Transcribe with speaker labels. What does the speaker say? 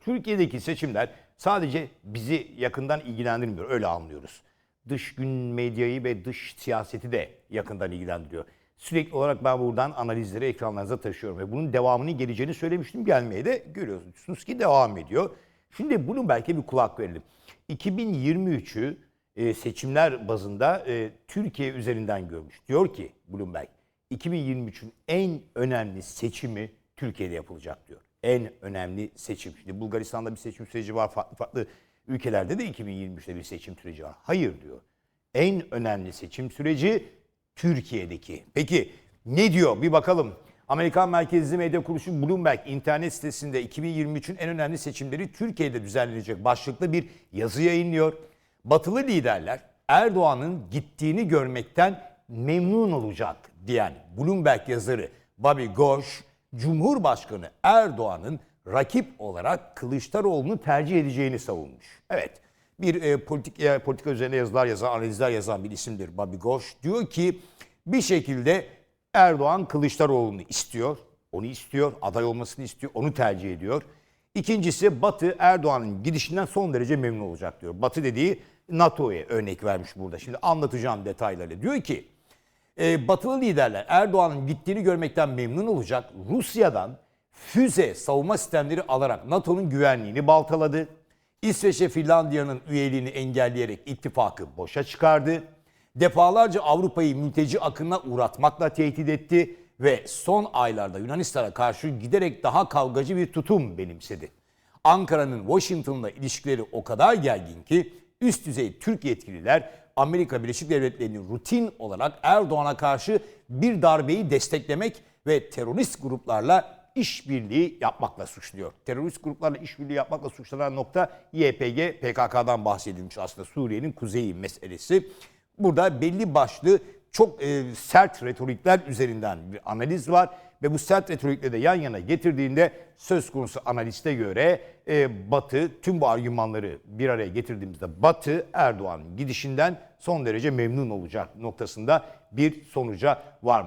Speaker 1: Türkiye'deki seçimler sadece bizi yakından ilgilendirmiyor. Öyle anlıyoruz. Dış gün medyayı ve dış siyaseti de yakından ilgilendiriyor. Sürekli olarak ben buradan analizleri ekranlarınıza taşıyorum ve bunun devamının geleceğini söylemiştim. Gelmeye de görüyorsunuz ki devam ediyor. Şimdi bunun belki bir kulak verelim. 2023'ü e, seçimler bazında e, Türkiye üzerinden görmüş. Diyor ki Bloomberg 2023'ün en önemli seçimi Türkiye'de yapılacak diyor. En önemli seçim. Şimdi Bulgaristan'da bir seçim süreci var. Farklı farklı ülkelerde de 2023'te bir seçim süreci var. Hayır diyor. En önemli seçim süreci Türkiye'deki. Peki ne diyor? Bir bakalım. Amerikan merkezli medya kuruluşu Bloomberg internet sitesinde 2023'ün en önemli seçimleri Türkiye'de düzenlenecek başlıklı bir yazı yayınlıyor. Batılı liderler Erdoğan'ın gittiğini görmekten memnun olacak diyen Bloomberg yazarı Bobby Gosh, Cumhurbaşkanı Erdoğan'ın rakip olarak Kılıçdaroğlu'nu tercih edeceğini savunmuş. Evet, bir e, politik e, politika üzerine yazılar yazan, analizler yazan bir isimdir Bobby Gosh. Diyor ki bir şekilde Erdoğan Kılıçdaroğlu'nu istiyor, onu istiyor, aday olmasını istiyor, onu tercih ediyor. İkincisi Batı Erdoğan'ın gidişinden son derece memnun olacak diyor. Batı dediği NATO'ya örnek vermiş burada. Şimdi anlatacağım detayları. Diyor ki e, batılı liderler Erdoğan'ın gittiğini görmekten memnun olacak. Rusya'dan füze savunma sistemleri alarak NATO'nun güvenliğini baltaladı. İsveç'e Finlandiya'nın üyeliğini engelleyerek ittifakı boşa çıkardı. Defalarca Avrupa'yı mülteci akınına uğratmakla tehdit etti ve son aylarda Yunanistan'a karşı giderek daha kavgacı bir tutum benimsedi. Ankara'nın Washington'la ilişkileri o kadar gergin ki üst düzey Türk yetkililer Amerika Birleşik Devletleri'ni rutin olarak Erdoğan'a karşı bir darbeyi desteklemek ve terörist gruplarla işbirliği yapmakla suçluyor. Terörist gruplarla işbirliği yapmakla suçlanan nokta YPG, PKK'dan bahsedilmiş aslında Suriye'nin kuzeyi meselesi. Burada belli başlı çok e, sert retorikler üzerinden bir analiz var ve bu sert retorikleri de yan yana getirdiğinde söz konusu analiste göre e, Batı tüm bu argümanları bir araya getirdiğimizde Batı Erdoğan'ın gidişinden son derece memnun olacak noktasında bir sonuca var mı?